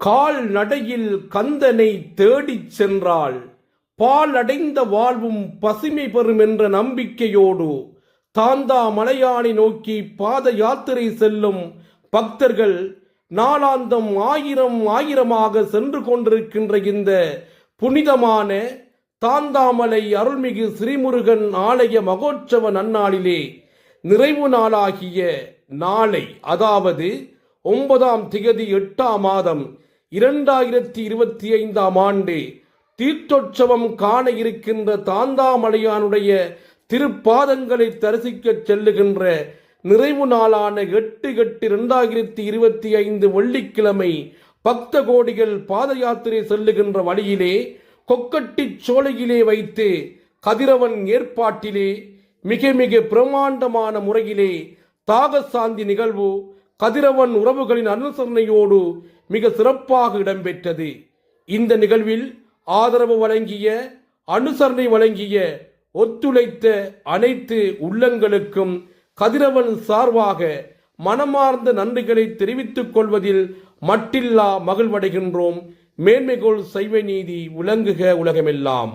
கால் நடையில் கந்தனை தேடிச் சென்றாள். பால் அடைந்த வாழ்வும் பசுமை பெறும் என்ற நம்பிக்கையோடு தாந்தா மலையானை நோக்கி பாத யாத்திரை செல்லும் பக்தர்கள் நாளாந்தம் ஆயிரம் ஆயிரமாக சென்று கொண்டிருக்கின்ற இந்த புனிதமான தாந்தாமலை அருள்மிகு ஸ்ரீமுருகன் ஆலய மகோற்சவ நன்னாளிலே நிறைவு நாளாகிய நாளை அதாவது ஒன்பதாம் திகதி எட்டாம் மாதம் இரண்டாயிரத்தி இருபத்தி ஐந்தாம் ஆண்டு தீர்த்தோற்சவம் காண இருக்கின்ற தாந்தாமலையானுடைய திருப்பாதங்களை தரிசிக்க செல்லுகின்ற நிறைவு நாளான எட்டு எட்டு இரண்டாயிரத்தி இருபத்தி ஐந்து வெள்ளிக்கிழமை பக்த கோடிகள் பாத யாத்திரை செல்லுகின்ற வழியிலே கொக்கட்டிச் சோலையிலே வைத்து கதிரவன் ஏற்பாட்டிலே மிக மிக பிரமாண்டமான முறையிலே தாகசாந்தி நிகழ்வு கதிரவன் உறவுகளின் அனுசரணையோடு மிக சிறப்பாக இடம்பெற்றது. இந்த நிகழ்வில் ஆதரவு வழங்கிய அனுசரணை வழங்கிய ஒத்துழைத்த அனைத்து உள்ளங்களுக்கும் கதிரவன் சார்பாக மனமார்ந்த நன்றிகளை தெரிவித்துக் கொள்வதில் மட்டில்லா மகிழ்வடைகின்றோம். மேன்மைகோள் சைவ நீதி விளங்குக உலகமெல்லாம்.